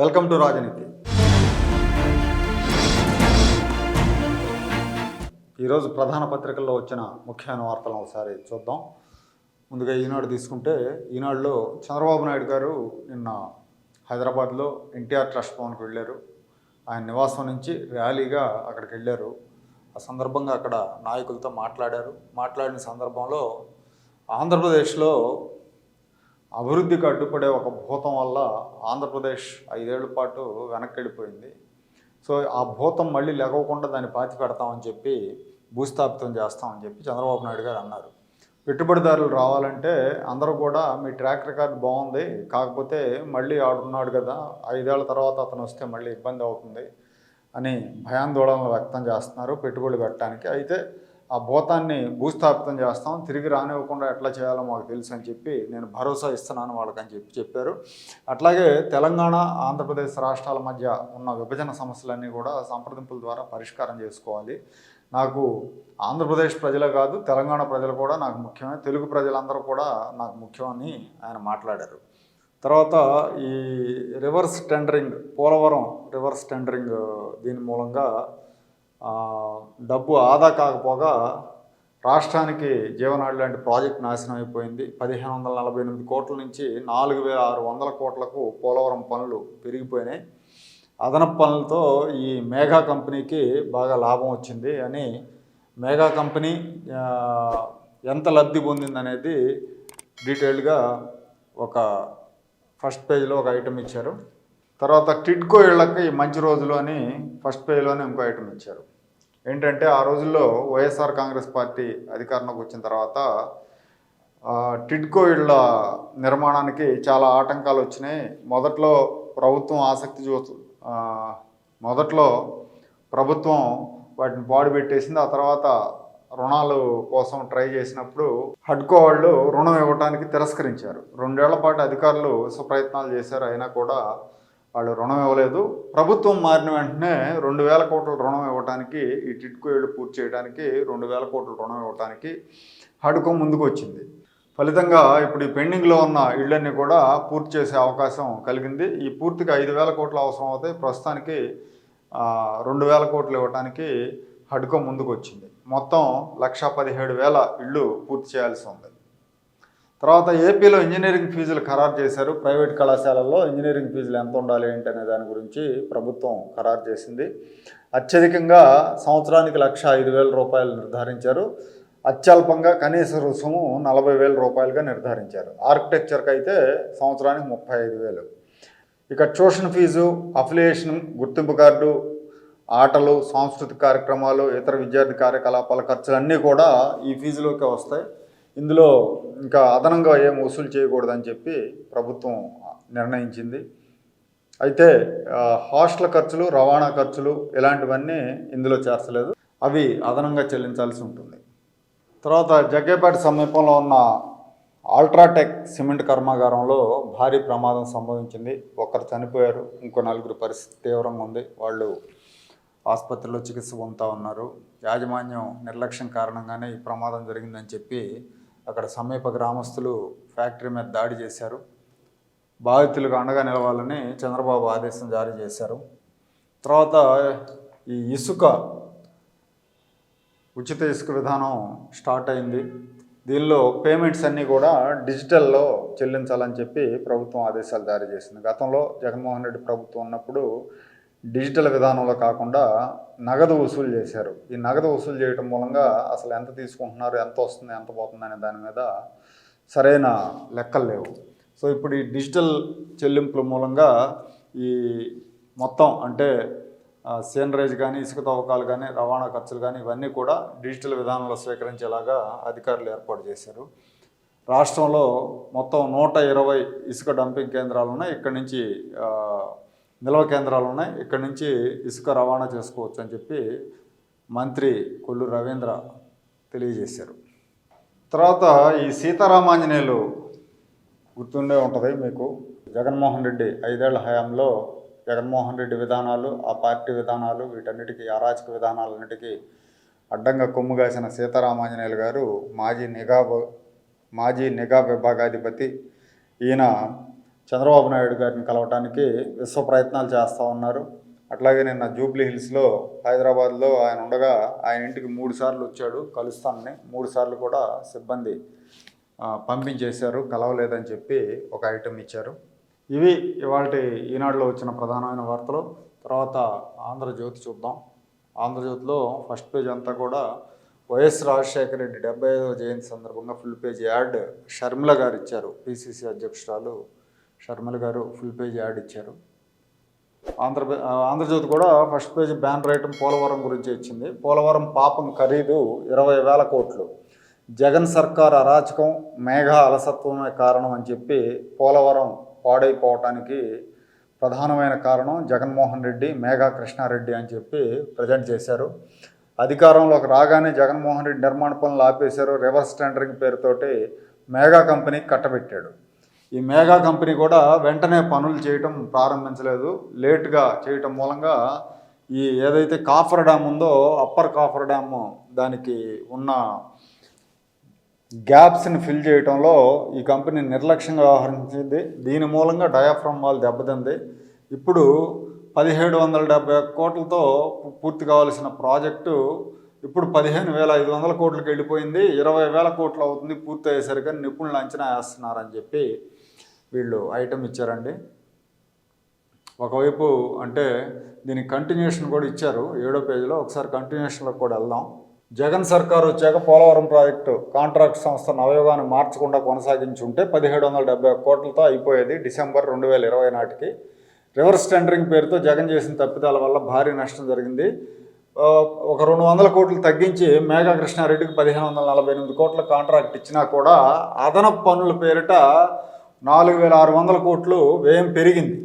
Welcome to రాజనీతి. ఈరోజు ప్రధాన పత్రికల్లో వచ్చిన ముఖ్యమైన వార్తలను ఒకసారి చూద్దాం. ముందుగా ఈనాడు తీసుకుంటే ఈనాడులో చంద్రబాబు నాయుడు గారు నిన్న హైదరాబాద్లో ఎన్టీఆర్ ట్రస్ట్ భవన్కి వెళ్ళారు. ఆయన నివాసం నుంచి ర్యాలీగా అక్కడికి వెళ్ళారు. ఆ సందర్భంగా అక్కడ నాయకులతో మాట్లాడారు. మాట్లాడిన సందర్భంలో ఆంధ్రప్రదేశ్లో అభివృద్ధికి అడ్డుపడే ఒక భూతం వల్ల ఆంధ్రప్రదేశ్ ఐదేళ్ళ పాటు వెనక్కి వెళ్ళిపోయింది సో ఆ భూతం మళ్ళీ లేకోకుండా దాన్ని పాతి పెడతామని చెప్పి భూస్థాపితం చేస్తామని చెప్పి చంద్రబాబు నాయుడు గారు అన్నారు. పెట్టుబడిదారులు రావాలంటే అందరూ కూడా మీ ట్రాక్ రికార్డ్ బాగుంది కాకపోతే మళ్ళీ ఆడున్నాడు కదా ఐదేళ్ళ తర్వాత అతను వస్తే మళ్ళీ ఇబ్బంది అవుతుంది అని భయాందోళనలు వ్యక్తం చేస్తున్నారు పెట్టుబడులు పెట్టడానికి. అయితే ఆ భూతాన్ని భూస్థాపితం చేస్తాం. తిరిగి రానివ్వకుండా ఎట్లా చేయాలో మాకు తెలుసు అని చెప్పి నేను భరోసా ఇస్తున్నాను వాళ్ళకని చెప్పి చెప్పారు. అట్లాగే తెలంగాణ ఆంధ్రప్రదేశ్ రాష్ట్రాల మధ్య ఉన్న విభజన సమస్యలన్నీ కూడా సంప్రదింపుల ద్వారా పరిష్కారం చేసుకోవాలి. నాకు ఆంధ్రప్రదేశ్ ప్రజలే కాదు తెలంగాణ ప్రజలు కూడా నాకు ముఖ్యమే. తెలుగు ప్రజలందరూ కూడా నాకు ముఖ్యమని ఆయన మాట్లాడారు. తర్వాత ఈ reverse tendering Polavaram reverse tendering దీని మూలంగా డబ్బు ఆదా కాకపోగా రాష్ట్రానికి జీవనాడు లాంటి ప్రాజెక్ట్ నాశనం అయిపోయింది. పదిహేను వందల నలభై ఎనిమిది కోట్ల నుంచి నాలుగు వేల ఆరు వందల కోట్లకు పోలవరం పనులు పెరిగిపోయినాయి. అదనపు పనులతో ఈ మేఘా కంపెనీకి బాగా లాభం వచ్చింది అని మేఘా కంపెనీ ఎంత లబ్ధి పొందిందనేది డీటెయిల్డ్గా ఒక ఫస్ట్ పేజ్లో ఒక ఐటమ్ ఇచ్చారు. తర్వాత టిడ్కో ఇళ్ళకి మంచి రోజులు అని ఫస్ట్ పేజ్లోనే ఇంకో ఐటమ్ ఇచ్చారు. ఏంటంటే ఆ రోజుల్లో వైఎస్ఆర్ కాంగ్రెస్ పార్టీ అధికారంలోకి వచ్చిన తర్వాత టిడ్కో ఇళ్ళ నిర్మాణానికి చాలా ఆటంకాలు వచ్చినాయి. మొదట్లో ప్రభుత్వం ఆసక్తి చూ మొదట్లో ప్రభుత్వం వాటిని పాడు పెట్టేసింది. ఆ తర్వాత రుణాలు కోసం ట్రై చేసినప్పుడు హడ్కో వాళ్ళు రుణం ఇవ్వడానికి తిరస్కరించారు. రెండేళ్ళ పాటు అధికారులు ప్రయత్నాలు చేశారు. అయినా కూడా వాళ్ళు రుణం ఇవ్వలేదు. ప్రభుత్వం మారిన వెంటనే రెండు వేల కోట్ల రుణం ఇవ్వడానికి ఈ టిట్కో ఏళ్ళు పూర్తి చేయడానికి రెండు వేల కోట్ల రుణం ఇవ్వడానికి హడ్కో ముందుకు వచ్చింది ఫలితంగా ఇప్పుడు ఈ పెండింగ్లో ఉన్న ఇళ్ళన్నీ కూడా పూర్తి చేసే అవకాశం కలిగింది. ఈ పూర్తిగా ఐదు వేల కోట్లు అవసరం అవుతాయి ప్రస్తుతానికి రెండు వేల కోట్లు ఇవ్వడానికి హడ్కో ముందుకు వచ్చింది మొత్తం లక్ష పదిహేడు వేల ఇళ్ళు పూర్తి చేయాల్సి ఉంది. తర్వాత ఏపీలో ఇంజనీరింగ్ ఫీజులు ఖరారు చేశారు. ప్రైవేట్ కళాశాలల్లో ఇంజనీరింగ్ ఫీజులు ఎంత ఉండాలి ఏంటి అనే దాని గురించి ప్రభుత్వం ఖరారు చేసింది. అత్యధికంగా సంవత్సరానికి లక్ష ఐదు వేల రూపాయలు నిర్ధారించారు. అత్యల్పంగా కనీస రుసుము నలభై వేల రూపాయలుగా నిర్ధారించారు. ఆర్కిటెక్చర్కి అయితే సంవత్సరానికి ముప్పై ఐదు వేలు. ఇక ట్యూషన్ ఫీజు అఫిలియేషన్ గుర్తింపు కార్డు ఆటలు సాంస్కృతిక కార్యక్రమాలు ఇతర విద్యార్థి కార్యకలాపాల ఖర్చులు అన్నీ కూడా ఈ ఫీజులోకే వస్తాయి. ఇందులో ఇంకా అదనంగా ఏం వసూలు చేయకూడదని చెప్పి ప్రభుత్వం నిర్ణయించింది. అయితే హాస్టల్ ఖర్చులు రవాణా ఖర్చులు ఇలాంటివన్నీ ఇందులో చేర్చలేదు అవి అదనంగా చెల్లించాల్సి ఉంటుంది. తర్వాత జగ్గేపేట సమీపంలో ఉన్న ఆల్ట్రాటెక్ సిమెంట్ కర్మాగారంలో భారీ ప్రమాదం సంభవించింది. ఒకరు చనిపోయారు ఇంకో నలుగురు పరిస్థితి తీవ్రంగా ఉంది. వాళ్ళు ఆసుపత్రిలో చికిత్స పొందుతూ ఉన్నారు. యాజమాన్యం నిర్లక్ష్యం కారణంగానే ఈ ప్రమాదం జరిగిందని చెప్పి అక్కడ సమీప గ్రామస్తులు ఫ్యాక్టరీ మీద దాడి చేశారు. బాధితులకు అండగా నిలవాలని చంద్రబాబు ఆదేశం జారీ చేశారు. తర్వాత ఈ ఇసుక ఉచిత ఇసుక విధానం స్టార్ట్ అయింది. దీనిలో పేమెంట్స్ అన్నీ కూడా డిజిటల్లో చెల్లించాలని చెప్పి ప్రభుత్వం ఆదేశాలు జారీ చేసింది. గతంలో జగన్మోహన్ రెడ్డి ప్రభుత్వం ఉన్నప్పుడు డిజిటల్ విధానంలో కాకుండా నగదు వసూలు చేశారు. ఈ నగదు వసూలు చేయటం మూలంగా అసలు ఎంత తీసుకుంటున్నారు ఎంత వస్తుంది ఎంత పోతుంది అనే దాని మీద సరైన లెక్కలు లేవు. సో ఇప్పుడు ఈ డిజిటల్ చెల్లింపుల మూలంగా ఈ మొత్తం అంటే సీనరేజ్ కానీ ఇసుక తవ్వకాలు కానీ రవాణా ఖర్చులు కానీ ఇవన్నీ కూడా డిజిటల్ విధానంలో స్వీకరించేలాగా అధికారులు ఏర్పాటు చేశారు. రాష్ట్రంలో మొత్తం నూట ఇరవై ఇసుక డంపింగ్ కేంద్రాలు ఉన్నాయి. ఇక్కడి నుంచి నిల్వ కేంద్రాలు ఉన్నాయి. ఇక్కడ నుంచి ఇసుక రవాణా చేసుకోవచ్చు అని చెప్పి మంత్రి కొల్లు రవీంద్ర తెలియజేశారు. తర్వాత ఈ సీతారామాంజనేయులు గుర్తుండే ఉంటుంది మీకు. జగన్మోహన్ రెడ్డి ఐదేళ్ళ హయాంలో జగన్మోహన్ రెడ్డి విధానాలు ఆ పార్టీ విధానాలు వీటన్నిటికీ అరాచక విధానాలన్నిటికీ అడ్డంగా కొమ్ముగాసిన సీతారామాంజనేయులు గారు మాజీ నిఘా మాజీ నిఘా విభాగాధిపతి. ఈయన చంద్రబాబు నాయుడు గారిని కలవటానికి విశ్వ ప్రయత్నాలు చేస్తూ ఉన్నారు. అట్లాగే నిన్న జూబ్లీ హిల్స్లో హైదరాబాద్లో ఆయన ఉండగా ఆయన ఇంటికి మూడు సార్లు వచ్చాడు కలుస్తానని. మూడు సార్లు కూడా సిబ్బంది పంపించేశారు. కలవలేదని చెప్పి ఒక ఐటెం ఇచ్చారు. ఇవి ఇవాళ ఈనాడులో వచ్చిన ప్రధానమైన వార్తలు. తర్వాత ఆంధ్రజ్యోతి చూద్దాం. ఆంధ్రజ్యోతిలో ఫస్ట్ పేజ్ అంతా కూడా వైఎస్ రాజశేఖర రెడ్డి డెబ్బై ఐదవ జయంతి సందర్భంగా ఫుల్ పేజ్ యాడ్ షర్మిల గారు ఇచ్చారు. పిసిసి అధ్యక్షురాలు షర్మల్ గారు ఫుల్ పేజ్ యాడ్ ఇచ్చారు. ఆంధ్రప్రదే ఆంధ్రజ్యోతి కూడా ఫస్ట్ పేజ్ బ్యాన్ రైటం పోలవరం గురించి ఇచ్చింది. పోలవరం పాపం ఖరీదు ఇరవై వేల కోట్లు. జగన్ సర్కార్ అరాచకం మేఘ అలసత్వమే కారణం అని చెప్పి పోలవరం పాడైపోవటానికి ప్రధానమైన కారణం జగన్మోహన్ రెడ్డి మేఘా కృష్ణారెడ్డి అని చెప్పి ప్రజెంట్ చేశారు. అధికారంలోకి రాగానే జగన్మోహన్ రెడ్డి నిర్మాణ పనులు ఆపేశారు. రివర్స్ టెండరింగ్ పేరుతోటి మేఘా కంపెనీకి కట్టబెట్టాడు. ఈ మేఘా కంపెనీ కూడా వెంటనే పనులు చేయటం ప్రారంభించలేదు. లేట్గా చేయటం మూలంగా ఈ ఏదైతే కాఫర్ డ్యామ్ ఉందో అప్పర్ కాఫర్ డ్యామ్ దానికి ఉన్న గ్యాప్స్ని ఫిల్ చేయటంలో ఈ కంపెనీ నిర్లక్ష్యంగా వ్యవహరించింది. దీని మూలంగా డయాఫ్రమ్ వాల్ దెబ్బతింది. ఇప్పుడు పదిహేడు వందల డెబ్బై ఒక్క కోట్లతో పూర్తి కావాల్సిన ప్రాజెక్టు ఇప్పుడు పదిహేను వేల ఐదు వందల కోట్లకి వెళ్ళిపోయింది. ఇరవై వేల కోట్లు అవుతుంది పూర్తి అయ్యేసరికి నిపుణులు అంచనా వేస్తున్నారని చెప్పి వీళ్ళు ఐటెం ఇచ్చారండి. ఒకవైపు అంటే దీనికి కంటిన్యూషన్ కూడా ఇచ్చారు. ఏడో పేజీలో ఒకసారి కంటిన్యూషన్లోకి కూడా వెళ్దాం. జగన్ సర్కార్ వచ్చాక పోలవరం ప్రాజెక్టు కాంట్రాక్ట్ సంస్థ అవయోగాన్ని మార్చకుండా కొనసాగించి ఉంటే పదిహేడు వందల డెబ్బై కోట్లతో అయిపోయేది డిసెంబర్ రెండు వేల ఇరవై నాటికి. రివర్స్ టెండరింగ్ పేరుతో జగన్ చేసిన తప్పిదాల వల్ల భారీ నష్టం జరిగింది. ఒక రెండు వందల కోట్లు తగ్గించి మేఘా కృష్ణారెడ్డికి పదిహేను వందల నలభై ఎనిమిది కోట్ల కాంట్రాక్ట్ ఇచ్చినా కూడా అదనపు పనుల పేరిట నాలుగు వేల ఆరు వందల కోట్లు వ్యయం పెరిగింది.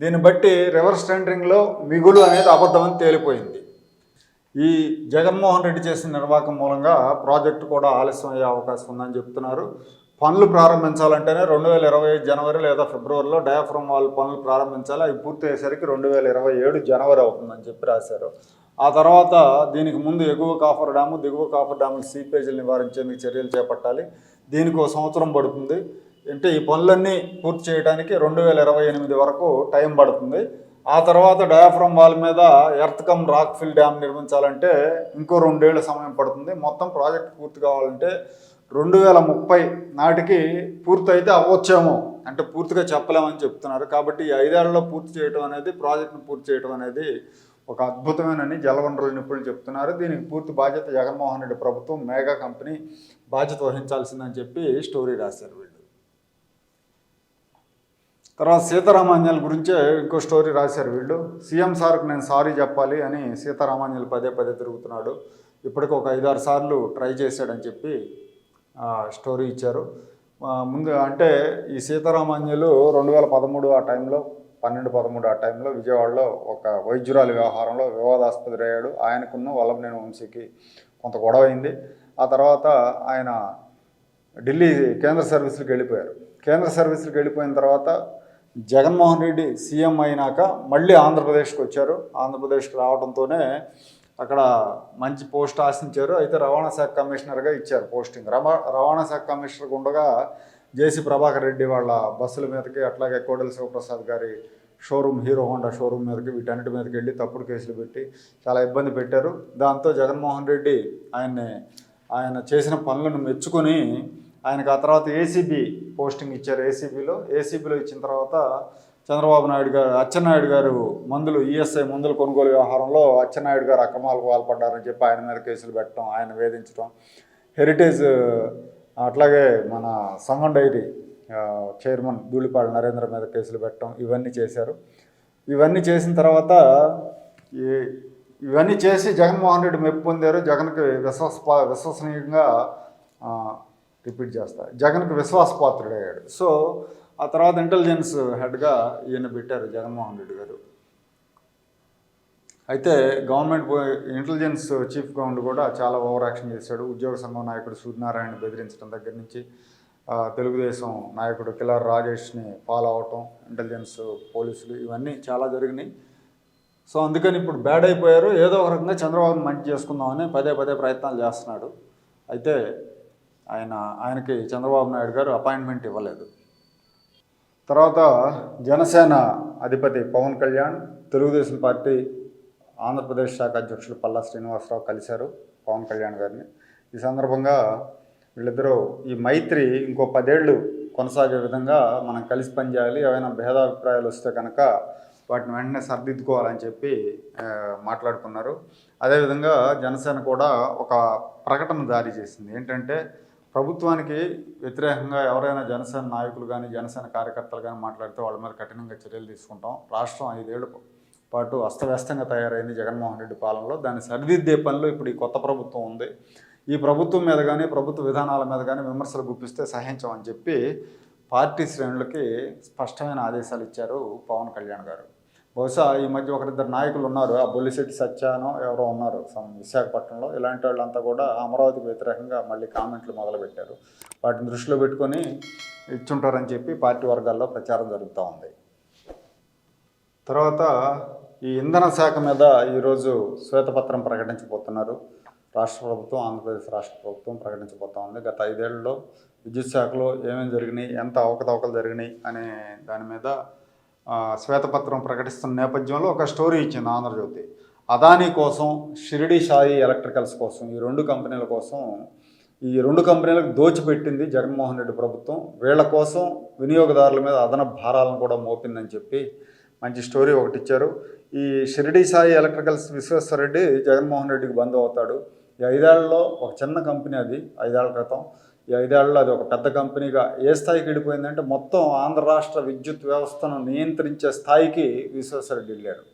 దీన్ని బట్టి రివర్స్ టెండరింగ్లో మిగులు అనేది అబద్ధమని తేలిపోయింది. ఈ జగన్మోహన్ రెడ్డి చేసిన నిర్వాహకం మూలంగా ప్రాజెక్టు కూడా ఆలస్యం అయ్యే అవకాశం ఉందని చెప్తున్నారు. పనులు ప్రారంభించాలంటేనే రెండు వేల ఇరవై జనవరి లేదా ఫిబ్రవరిలో డయాఫ్రమ్ వాల్ పనులు ప్రారంభించాలి. అవి పూర్తి అయ్యేసరికి రెండు వేల ఇరవై ఏడు జనవరి అవుతుందని చెప్పి రాశారు. ఆ తర్వాత దీనికి ముందు ఎగువ కాఫర్ డ్యాము దిగువ కాఫర్ డ్యాములు సీపేజీలు నివారించేందుకు చర్యలు చేపట్టాలి. దీనికి ఒక సంవత్సరం పడుతుంది. అంటే ఈ పనులన్నీ పూర్తి చేయడానికి రెండు వేల ఇరవై ఎనిమిది వరకు టైం పడుతుంది. ఆ తర్వాత డయాఫ్రమ్ వాల్ మీద earth cum rock fill dam నిర్మించాలంటే ఇంకో రెండేళ్ళ సమయం పడుతుంది. మొత్తం ప్రాజెక్ట్ పూర్తి కావాలంటే రెండు వేల ముప్పై నాటికి పూర్తి అయితే అవ్వచ్చేమో. అంటే పూర్తిగా చెప్పలేమని చెప్తున్నారు. కాబట్టి ఈ ఐదేళ్ళలో పూర్తి చేయడం అనేది ప్రాజెక్ట్ను పూర్తి చేయడం అనేది ఒక అద్భుతమేనని జలవనరుల నిపుణులు చెప్తున్నారు. దీనికి పూర్తి బాధ్యత జగన్మోహన్ రెడ్డి ప్రభుత్వం మేఘా కంపెనీ బాధ్యత వహించాల్సిందని చెప్పి స్టోరీ రాశారు వీళ్ళు. తర్వాత సీతారామాన్యాల గురించే ఇంకో స్టోరీ రాశారు వీళ్ళు. సీఎం సార్కి నేను సారీ చెప్పాలి అని సీతారామాన్యాలు పదే పదే తిరుగుతున్నాడు. ఇప్పటికి ఒక ఐదారు సార్లు ట్రై చేశాడని చెప్పి స్టోరీ ఇచ్చారు. ముందు అంటే ఈ సీతారామాన్యులు రెండు వేల పదమూడు ఆ టైంలో పన్నెండు పదమూడు ఆ టైంలో విజయవాడలో ఒక వైద్యురాలి వ్యవహారంలో వివాదాస్పద అయ్యాడు. ఆయనకున్న వల్లభనేని వంశీకి కొంత గొడవ అయింది. ఆ తర్వాత ఆయన ఢిల్లీ కేంద్ర సర్వీసులకు వెళ్ళిపోయారు. కేంద్ర సర్వీసులకు వెళ్ళిపోయిన తర్వాత జగన్మోహన్ రెడ్డి సీఎం అయినాక మళ్ళీ ఆంధ్రప్రదేశ్కి వచ్చారు. ఆంధ్రప్రదేశ్కి రావడంతోనే అక్కడ మంచి పోస్ట్ ఆశించారు. అయితే రవాణా శాఖ కమిషనర్గా ఇచ్చారు పోస్టింగ్. రవాణా శాఖ కమిషనర్గా ఉండగా జేసీ ప్రభాకర్ రెడ్డి వాళ్ళ బస్సుల మీదకి అట్లాగే కోడెల శివప్రసాద్ గారి షోరూమ్ హీరో హోండా షోరూమ్ మీదకి వీటన్నిటి మీదకి వెళ్ళి తప్పుడు కేసులు పెట్టి చాలా ఇబ్బంది పెట్టారు. దాంతో జగన్మోహన్ రెడ్డి ఆయన్ని ఆయన చేసిన పనులను మెచ్చుకొని ఆయనకు ఆ తర్వాత ఏసీబీ పోస్టింగ్ ఇచ్చారు. ఏసీబీలో ఏసీబీలో ఇచ్చిన తర్వాత చంద్రబాబు నాయుడు గారు అచ్చెన్నాయుడు గారు మందులు ఈఎస్ఐ మందుల కొనుగోలు వ్యవహారంలో అచ్చెన్నాయుడు గారు అక్రమాలకు పాల్పడ్డారని చెప్పి ఆయన మీద కేసులు పెట్టడం ఆయన వేధించడం. హెరిటేజ్ అట్లాగే మన సంగం డైరీ చైర్మన్ ధూళిపాడు నరేంద్ర మీద కేసులు పెట్టడం ఇవన్నీ చేశారు. ఇవన్నీ చేసిన తర్వాత ఈ ఇవన్నీ చేసి జగన్మోహన్ రెడ్డి మెప్పు పొందారు. జగన్కి విశ్వస విశ్వసనీయంగా రిపీట్ చేస్తా. జగన్కి విశ్వాసపాత్రుడయ్యాడు. సో ఆ తర్వాత ఇంటెలిజెన్స్ హెడ్గా ఈయన పెట్టారు జగన్మోహన్ రెడ్డి గారు. అయితే గవర్నమెంట్ ఇంటెలిజెన్స్ చీఫ్గా ఉండి కూడా చాలా ఓవర్ యాక్షన్ చేశాడు. ఉద్యోగ సంఘం నాయకుడు సూర్యనారాయణ బెదిరించడం దగ్గర నుంచి తెలుగుదేశం నాయకుడు కిలార్ రాజేష్ని ఫాలో అవటం ఇంటెలిజెన్స్ పోలీసులు ఇవన్నీ చాలా జరిగినాయి. సో అందుకని ఇప్పుడు బ్యాడ్ అయిపోయారు. ఏదో ఒక రకంగా చంద్రబాబుని మంచి చేసుకుందామని పదే పదే ప్రయత్నాలు చేస్తున్నాడు. అయితే ఆయన ఆయనకి చంద్రబాబు నాయుడు గారు అపాయింట్మెంట్ ఇవ్వలేదు. తర్వాత జనసేన అధిపతి పవన్ కళ్యాణ్ తెలుగుదేశం పార్టీ ఆంధ్రప్రదేశ్ శాఖ అధ్యక్షులు పల్లా శ్రీనివాసరావు కలిశారు పవన్ కళ్యాణ్ గారిని. ఈ సందర్భంగా వీళ్ళిద్దరూ ఈ మైత్రి ఇంకో పదేళ్ళు కొనసాగే విధంగా మనం కలిసి పనిచేయాలి ఏమైనా భేదాభిప్రాయాలు వస్తే కనుక వాటిని వెంటనే సర్దిద్దుకోవాలని చెప్పి మాట్లాడుకున్నారు. అదేవిధంగా జనసేన కూడా ఒక ప్రకటన జారీ చేసింది. ఏంటంటే ప్రభుత్వానికి వ్యతిరేకంగా ఎవరైనా జనసేన నాయకులు కానీ జనసేన కార్యకర్తలు కానీ మాట్లాడితే వాళ్ళ మీద కఠినంగా చర్యలు తీసుకుంటాం. రాష్ట్రం ఐదేళ్ళ పాటు అస్తవ్యస్తంగా తయారైంది జగన్మోహన్ రెడ్డి పాలనలో. దాన్ని సరిదిద్దే పనిలో ఇప్పుడు ఈ కొత్త ప్రభుత్వం ఉంది. ఈ ప్రభుత్వం మీద కానీ ప్రభుత్వ విధానాల మీద కానీ విమర్శలు గుప్పిస్తే సహించమని చెప్పి పార్టీ శ్రేణులకి స్పష్టమైన ఆదేశాలు ఇచ్చారు పవన్ కళ్యాణ్ గారు. బహుశా ఈ మధ్య ఒకరిద్దరు నాయకులు ఉన్నారు. ఆ బొల్లిశెట్టి సత్యానో ఎవరో ఉన్నారు. సమ్ విశాఖపట్నంలో. ఇలాంటి వాళ్ళంతా కూడా అమరావతికి వ్యతిరేకంగా మళ్ళీ కామెంట్లు మొదలుపెట్టారు. వాటిని దృష్టిలో పెట్టుకొని ఇచ్చుంటారని చెప్పి పార్టీ వర్గాల్లో ప్రచారం జరుగుతూ ఉంది. తర్వాత ఈ ఇంధన శాఖ మీద ఈరోజు శ్వేతపత్రం ప్రకటించబోతున్నారు. రాష్ట్ర ప్రభుత్వం ఆంధ్రప్రదేశ్ రాష్ట్ర ప్రభుత్వం ప్రకటించబోతా ఉంది. గత ఐదేళ్ళలో విద్యుత్ శాఖలో ఏమేమి జరిగినాయి ఎంత అవకతవకలు జరిగినాయి అనే దాని మీద శ్వేతపత్రం ప్రకటిస్తున్న నేపథ్యంలో ఒక స్టోరీ ఇచ్చింది ఆంధ్రజ్యోతి. అదానీ కోసం షిరిడి సాయి ఎలక్ట్రికల్స్ కోసం ఈ రెండు కంపెనీల కోసం ఈ రెండు కంపెనీలకు దోచిపెట్టింది జగన్మోహన్ రెడ్డి ప్రభుత్వం. వీళ్ళ కోసం వినియోగదారుల మీద అదన భారాలను కూడా మోపిందని చెప్పి మంచి స్టోరీ ఒకటి ఇచ్చారు. ఈ షిరిడి సాయి ఎలక్ట్రికల్స్ విశ్వేశ్వరరెడ్డి జగన్మోహన్ రెడ్డికి బంధు అవుతాడు. ఈ ఐదేళ్ళలో ఒక చిన్న కంపెనీ అది ఐదేళ్ళ క్రితం. ఈ ఐదేళ్ళలో అది ఒక పెద్ద కంపెనీగా ఏ స్థాయికి వెళ్ళిపోయిందంటే మొత్తం ఆంధ్ర రాష్ట్ర విద్యుత్ వ్యవస్థను నియంత్రించే స్థాయికి విశ్వేశ్వరరెడ్డి వెళ్ళారు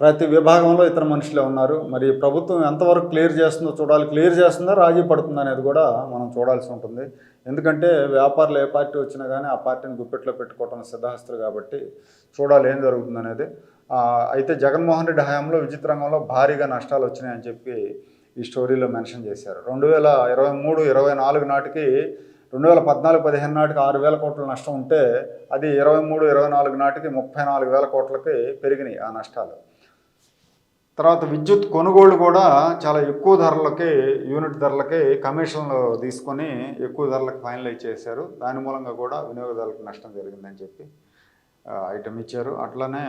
ప్రతి విభాగంలో ఇతర మనుషులే ఉన్నారు. మరి ప్రభుత్వం ఎంతవరకు క్లియర్ చేస్తుందో చూడాలి. క్లియర్ చేస్తుందా రాజీ పడుతుందా అనేది కూడా మనం చూడాల్సి ఉంటుంది. ఎందుకంటే వ్యాపారులు ఏ పార్టీ వచ్చినా కానీ ఆ పార్టీని గుప్పెట్లో పెట్టుకోవటం సిద్ధహస్తులు కాబట్టి చూడాలి ఏం జరుగుతుంది అనేది అయితే జగన్మోహన్ రెడ్డి హయాంలో విద్యుత్ రంగంలో భారీగా నష్టాలు వచ్చినాయని చెప్పి ఈ స్టోరీలో మెన్షన్ చేశారు. రెండు వేల ఇరవై మూడు ఇరవై నాలుగు నాటికి రెండు వేల పద్నాలుగు పదిహేను నాటికి ఆరు వేల కోట్ల నష్టం ఉంటే అది ఇరవై మూడు ఇరవై నాలుగు నాటికి ముప్పై నాలుగు వేల కోట్లకి పెరిగినాయి ఆ నష్టాలు. తర్వాత విద్యుత్ కొనుగోళ్ళు కూడా చాలా ఎక్కువ ధరలకి యూనిట్ ధరలకి కమిషన్లు తీసుకొని ఎక్కువ ధరలకు ఫైనలైజ్ చేశారు. దాని మూలంగా కూడా వినియోగదారులకు నష్టం జరిగిందని చెప్పి ఐటమ్ ఇచ్చారు. అట్లనే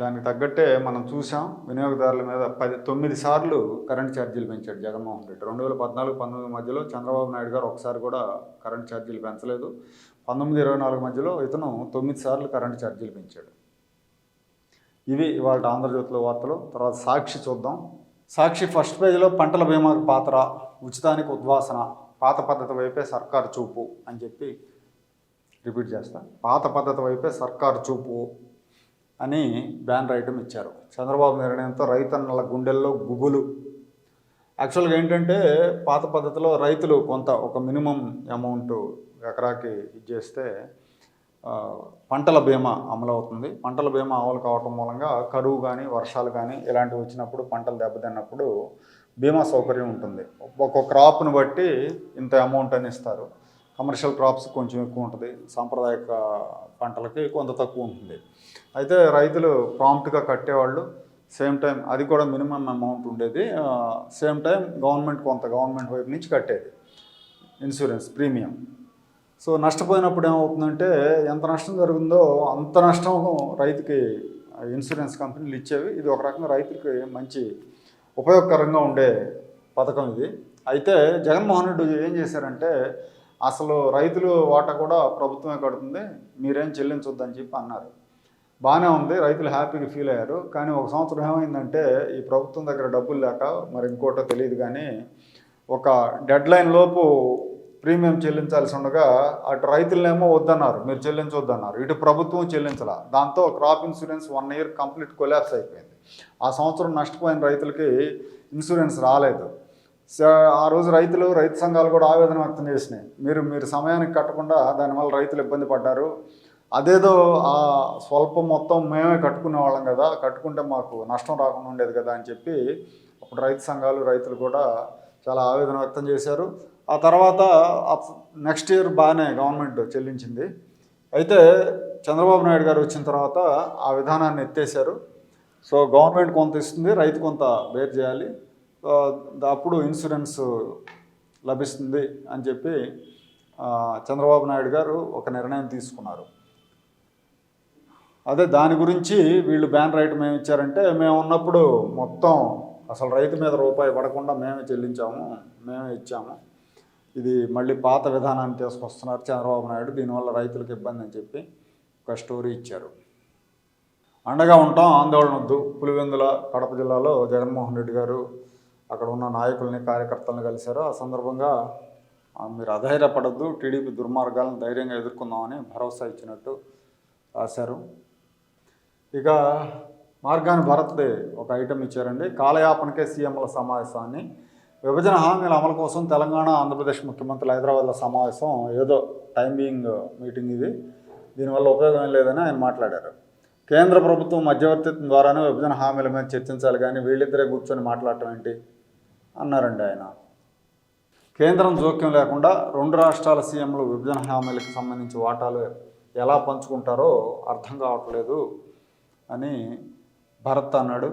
దానికి తగ్గట్టే మనం చూసాం వినియోగదారుల మీద పది తొమ్మిది సార్లు కరెంట్ ఛార్జీలు పెంచాడు జగన్మోహన్ రెడ్డి. రెండు వేల పద్నాలుగు పంతొమ్మిది మధ్యలో చంద్రబాబు నాయుడు గారు ఒకసారి కూడా కరెంట్ ఛార్జీలు పెంచలేదు. పంతొమ్మిది ఇరవై నాలుగు మధ్యలో ఇతను తొమ్మిది సార్లు కరెంట్ ఛార్జీలు పెంచాడు. ఇవి ఇవాళ ఆంధ్రజ్యోతిలో వార్తలు. తర్వాత సాక్షి చూద్దాం. సాక్షి ఫస్ట్ పేజీలో పంటల బీమాకు పాత్ర ఉచితానికి ఉద్వాసన పాత పద్ధతి వైపే సర్కారు చూపు అని చెప్పి రిపీట్ చేస్తా. పాత పద్ధతి వైపే సర్కారు చూపు. అని బ్యాన్ ఐటమ్ ఇచ్చారు. చంద్రబాబు నిర్ణయంతో రైతన్నల గుండెల్లో గుబులు. యాక్చువల్గా ఏంటంటే పాత పద్ధతిలో రైతులు కొంత ఒక మినిమం అమౌంట్ ఎకరాకి ఇచ్చేస్తే పంటల బీమా అమలు అవుతుంది పంటల బీమా అమలు కావటం మూలంగా కరువు కానీ వర్షాలు కానీ ఇలాంటివి వచ్చినప్పుడు పంటలు దెబ్బతిన్నప్పుడు బీమా సౌకర్యం ఉంటుంది. ఒక్కొక్క క్రాప్ను బట్టి ఇంత అమౌంట్ అని ఇస్తారు. కమర్షియల్ క్రాప్స్ కొంచెం ఎక్కువ ఉంటుంది సాంప్రదాయక పంటలకి కొంత తక్కువ ఉంటుంది అయితే రైతులు ప్రాంప్ట్గా కట్టేవాళ్ళు. సేమ్ టైం అది కూడా మినిమం అమౌంట్ ఉండేది. సేమ్ టైం గవర్నమెంట్ కొంత గవర్నమెంట్ వైపు నుంచి కట్టేది. Insurance premium. సో నష్టపోయినప్పుడు ఏమవుతుందంటే ఎంత నష్టం జరుగుతుందో అంత నష్టం రైతుకి ఇన్సూరెన్స్ కంపెనీలు ఇచ్చేవి. ఇది ఒక రకంగా రైతులకి మంచి ఉపయోగకరంగా ఉండే పథకం ఇది. అయితే జగన్మోహన్ రెడ్డి ఏం చేశారంటే అసలు రైతులు వాటా కూడా ప్రభుత్వమే కడుతుంది. మీరేం చెల్లించొద్దని చెప్పి అన్నారు. బాగానే ఉంది. రైతులు హ్యాపీగా ఫీల్ అయ్యారు. కానీ ఒక సంవత్సరం ఏమైందంటే ఈ ప్రభుత్వం దగ్గర డబ్బులు లేక మరి ఇంకోటో తెలియదు కానీ ఒక డెడ్ లైన్ లోపు ప్రీమియం చెల్లించాల్సి ఉండగా అటు రైతులనేమో వద్దన్నారు. మీరు చెల్లించొద్దన్నారు. ఇటు ప్రభుత్వం చెల్లించాల. దాంతో crop insurance one year complete collapse అయిపోయింది. ఆ సంవత్సరం నష్టపోయిన రైతులకి ఇన్సూరెన్స్ రాలేదు. ఆ రోజు రైతులు రైతు సంఘాలు కూడా ఆవేదన వ్యక్తం చేసినాయి. మీరు మీరు సమయానికి కట్టకుండా దానివల్ల రైతులు ఇబ్బంది పడ్డారు. అదేదో ఆ స్వల్ప మొత్తం మేమే కట్టుకునే వాళ్ళం కదా కట్టుకుంటే మాకు నష్టం రాకుండా ఉండేది కదా అని చెప్పి అప్పుడు రైతు సంఘాలు రైతులు కూడా చాలా ఆవేదన వ్యక్తం చేశారు. ఆ తర్వాత నెక్స్ట్ ఇయర్ బాగానే గవర్నమెంట్ చెల్లించింది. అయితే చంద్రబాబు నాయుడు గారు వచ్చిన తర్వాత ఆ విధానాన్ని ఎత్తేసారు సో గవర్నమెంట్ కొంత ఇస్తుంది రైతు కొంత బేర్ చేయాలి. అప్పుడు ఇన్సూరెన్స్ లభిస్తుంది అని చెప్పి చంద్రబాబు నాయుడు గారు ఒక నిర్ణయం తీసుకున్నారు. అదే దాని గురించి వీళ్ళు బ్యాన్ రైట్ మేము ఇచ్చారంటే మేము ఉన్నప్పుడు మొత్తం అసలు రైతు మీద రూపాయి పడకుండా మేమే చెల్లించాము మేమే ఇచ్చాము. ఇది మళ్ళీ పాత విధానాన్ని తీసుకొస్తున్నారు చంద్రబాబు నాయుడు దీనివల్ల రైతులకు ఇబ్బంది అని చెప్పి ఒక స్టోరీ ఇచ్చారు. అండగా ఉంటాం ఆందోళన వద్దు. పులివెందుల కడప జిల్లాలో జగన్మోహన్ రెడ్డి గారు అక్కడ ఉన్న నాయకుల్ని కార్యకర్తలను కలిశారు. ఆ సందర్భంగా మీరు అధైర్యపడద్దు టీడీపీ దుర్మార్గాలను ధైర్యంగా ఎదుర్కొందామని భరోసా ఇచ్చినట్టు రాశారు. ఇక మార్గాన్ని భరత్ ఒక ఐటెం ఇచ్చారండి. కాలయాపనకే సీఎంల సమావేశాన్ని. విభజన హామీల అమలు కోసం తెలంగాణ ఆంధ్రప్రదేశ్ ముఖ్యమంత్రులు హైదరాబాద్లో సమావేశం ఏదో టైం బీయింగ్ మీటింగ్ ఇది. దీనివల్ల ఉపయోగం లేదని ఆయన మాట్లాడారు. కేంద్ర ప్రభుత్వం మధ్యవర్తిత్వం ద్వారానే విభజన హామీల మీద చర్చించాలి కానీ వీళ్ళిద్దరే కూర్చొని మాట్లాడటం ఏంటి? అన్నారండి ఆయన. కేంద్రం జోక్యం లేకుండా రెండు రాష్ట్రాల సీఎంలు విభజన హామీలకు సంబంధించి వాటాలు ఎలా పంచుకుంటారో అర్థం కావట్లేదు. అని భరత్ అన్నాడు.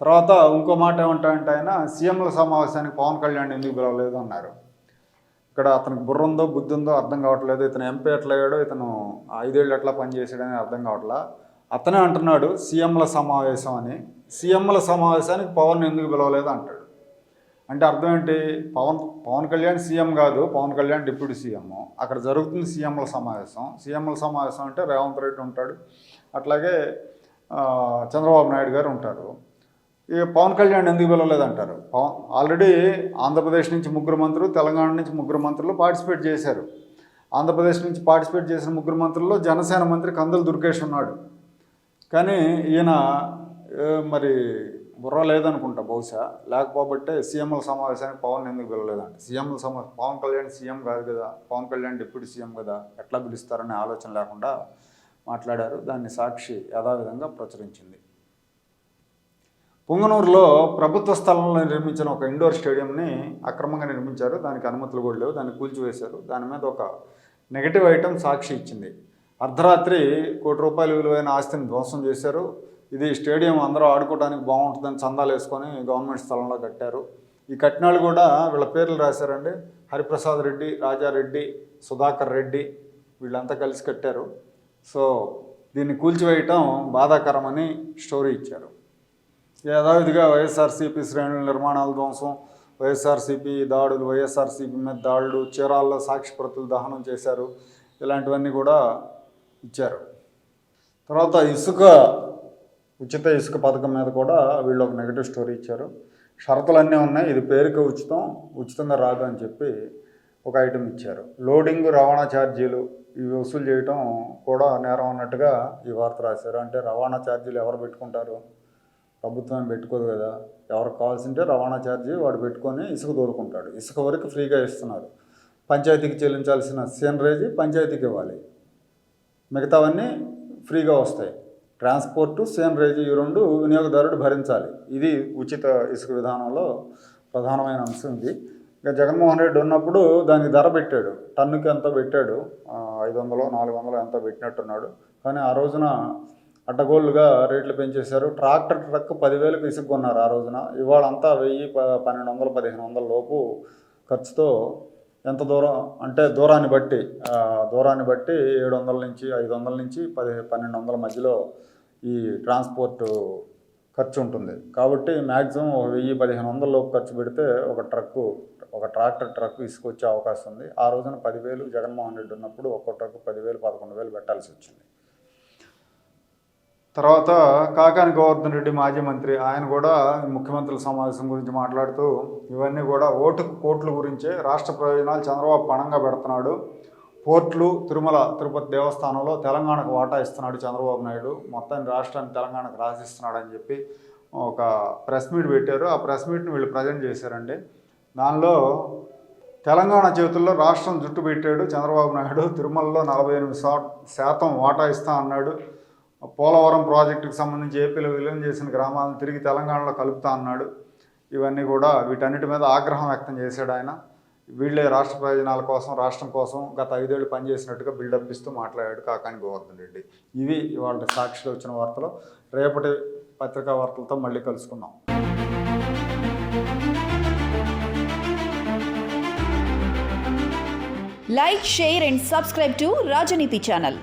తర్వాత ఇంకో మాట ఏమంటాడంటే ఆయన సీఎంల సమావేశానికి పవన్ కళ్యాణ్ ఎందుకు పిలవలేదు అన్నారు. ఇక్కడ అతనికి బుర్ర ఉందో బుద్ధి ఉందో అర్థం కావట్లేదు. ఇతను ఎంపీ ఎట్లయ్యాడో ఇతను ఐదేళ్ళు ఎట్లా పనిచేసాడని అర్థం కావట్లా. అతనే అంటున్నాడు సీఎంల సమావేశం అని. సీఎంల సమావేశానికి పవన్ ఎందుకు పిలవలేదు అంటాడు. అంటే అర్థం ఏంటి? పవన్ పవన్ కళ్యాణ్ సీఎం కాదు పవన్ కళ్యాణ్ డిప్యూటీ సీఎం. అక్కడ జరుగుతుంది సీఎంల సమావేశం. సీఎంల సమావేశం అంటే రేవంత్ రెడ్డి ఉంటాడు. అట్లాగే చంద్రబాబు నాయుడు గారు ఉంటారు. ఇక పవన్ కళ్యాణ్ ఎందుకు పిలవలేదు అంటారు పవన్ ఆల్రెడీ ఆంధ్రప్రదేశ్ నుంచి ముగ్గురు మంత్రులు తెలంగాణ నుంచి ముగ్గురు మంత్రులు పార్టిసిపేట్ చేశారు. ఆంధ్రప్రదేశ్ నుంచి పార్టిసిపేట్ చేసిన ముగ్గురు మంత్రుల్లో జనసేన మంత్రి కందులు దుర్గేష్ ఉన్నాడు. కానీ ఈయన మరి బుర్ర లేదనుకుంటా బహుశా. లేకపోబట్టే సీఎంల సమావేశానికి పవన్ ఎందుకు పిలవలేదంట? సీఎంల సమా పవన్ కళ్యాణ్ సీఎం కాదు కదా. పవన్ కళ్యాణ్ డిప్యూటీ సీఎం కదా. ఎట్లా పిలుస్తారనే ఆలోచన లేకుండా మాట్లాడారు. దాన్ని సాక్షి యథావిధంగా ప్రచురించింది. పుంగనూరులో ప్రభుత్వ స్థలంలో నిర్మించిన ఒక ఇండోర్ స్టేడియంని అక్రమంగా నిర్మించారు. దానికి అనుమతులు కూడా లేవు. దాన్ని కూల్చివేశారు. దాని మీద ఒక నెగటివ్ ఐటమ్ సాక్షి ఇచ్చింది. అర్ధరాత్రి కోటి రూపాయల విలువైన ఆస్తిని ధ్వంసం చేశారు. ఇది స్టేడియం అందరూ ఆడుకోవడానికి బాగుంటుందని చందాలు వేసుకొని గవర్నమెంట్ స్థలంలో కట్టారు. ఈ కట్టినాళ్ళు కూడా వీళ్ళ పేర్లు రాశారండి. హరిప్రసాద్ రెడ్డి రాజారెడ్డి సుధాకర్ రెడ్డి వీళ్ళంతా కలిసి కట్టారు. సో దీన్ని కూల్చివేయటం బాధాకరమని స్టోరీ ఇచ్చారు. యథావిధిగా వైఎస్ఆర్సీపీ శ్రేణుల నిర్మాణాల ధ్వంసం వైఎస్ఆర్సీపీ దాడులు వైఎస్ఆర్సీపీ మీద దాడులు చీరాల్లో సాక్షి ప్రతులు దహనం చేశారు. ఇలాంటివన్నీ కూడా ఇచ్చారు. తర్వాత ఇసుక ఉచిత ఇసుక పథకం మీద కూడా వీళ్ళు ఒక నెగిటివ్ స్టోరీ ఇచ్చారు. షరతులు అన్నీ ఉన్నాయి. ఇది పేరుకి ఉచితం ఉచితంగా రాదు అని చెప్పి ఒక ఐటెం ఇచ్చారు. లోడింగ్ రవాణా ఛార్జీలు ఇవి వసూలు చేయటం కూడా నేరం అన్నట్టుగా ఈ వార్త రాశారు. అంటే రవాణా ఛార్జీలు ఎవరు పెట్టుకుంటారు? ప్రభుత్వం పెట్టుకోదు కదా. ఎవరికి కావాల్సింటే రవాణా ఛార్జీ వాడు పెట్టుకొని ఇసుక దోరుకుంటాడు ఇసుక వరకు ఫ్రీగా ఇస్తున్నారు. పంచాయతీకి చెల్లించాల్సిన సీనరేజీ పంచాయతీకి ఇవ్వాలి. మిగతావన్నీ ఫ్రీగా వస్తాయి. ట్రాన్స్పోర్టు సీనరేజీ ఈ రెండు వినియోగదారుడు భరించాలి. ఇది ఉచిత ఇసుక విధానంలో ప్రధానమైన అంశం ఇది. ఇక జగన్మోహన్ రెడ్డి ఉన్నప్పుడు దానికి ధర పెట్టాడు. టన్నుకి ఎంత పెట్టాడు? ఐదు వందలు నాలుగు వందలు ఎంత పెట్టినట్టున్నాడు. కానీ ఆ రోజున అడ్డగోళ్ళుగా రేట్లు పెంచేశారు. ట్రాక్టర్ ట్రక్ పదివేలకు ఇసుక్కున్నారు ఆ రోజున. ఇవాళ అంతా వెయ్యి ప- పన్నెండు వందలు పదిహేను వందల లోపు ఖర్చుతో ఎంత దూరం అంటే దూరాన్ని బట్టి దూరాన్ని బట్టి ఏడు వందల నుంచి ఐదు వందల నుంచి పది పన్నెండు వందల మధ్యలో ఈ ట్రాన్స్పోర్ట్ ఖర్చు ఉంటుంది. కాబట్టి మ్యాక్సిమం ఒక వెయ్యి పదిహేను వందలలోపు ఖర్చు పెడితే ఒక ట్రక్కు ఒక ట్రాక్టర్ ట్రక్ తీసుకొచ్చే అవకాశం ఉంది. ఆ రోజున పదివేలు జగన్మోహన్ రెడ్డి ఉన్నప్పుడు ఒక్కో ట్రక్ పదివేలు పదకొండు వేలు పెట్టాల్సి వచ్చింది. తర్వాత కాకాని గోవర్ధన్ రెడ్డి మాజీ మంత్రి ఆయన కూడా ముఖ్యమంత్రుల సమావేశం గురించి మాట్లాడుతూ ఇవన్నీ కూడా ఓటుకు కోట్ల గురించే రాష్ట్ర ప్రయోజనాలు చంద్రబాబు పణంగా పెడుతున్నాడు. పోర్ట్లు తిరుమల తిరుపతి దేవస్థానంలో తెలంగాణకు వాటా ఇస్తున్నాడు చంద్రబాబు నాయుడు. మొత్తాన్ని రాష్ట్రాన్ని తెలంగాణకు రాసిస్తున్నాడు అని చెప్పి ఒక ప్రెస్ మీట్ పెట్టారు. ఆ ప్రెస్ మీట్ని వీళ్ళు ప్రజెంట్ చేశారండి. దానిలో తెలంగాణ చేతుల్లో రాష్ట్రం జుట్టు పెట్టాడు చంద్రబాబు నాయుడు. తిరుమలలో నలభై ఎనిమిది శాతం వాటా ఇస్తా అన్నాడు. పోలవరం ప్రాజెక్టుకు సంబంధించి ఏపీలో విలీనం చేసిన గ్రామాలను తిరిగి తెలంగాణలో కలుపుతా అన్నాడు. ఇవన్నీ కూడా వీటన్నిటి మీద ఆగ్రహం వ్యక్తం చేశాడు ఆయన. వీళ్ళే రాష్ట్ర ప్రయోజనాల కోసం రాష్ట్రం కోసం గత ఐదేళ్ళు పనిచేసినట్టుగా బిల్డప్ ఇస్తూ మాట్లాడాడు కాకాని గోవర్ధన్ రెడ్డి. ఇవి ఇవాళ సాక్షిలో వచ్చిన వార్తలు. రేపటి పత్రికా వార్తలతో మళ్ళీ కలుసుకుందాం. Like share and subscribe to Rajaneeti channel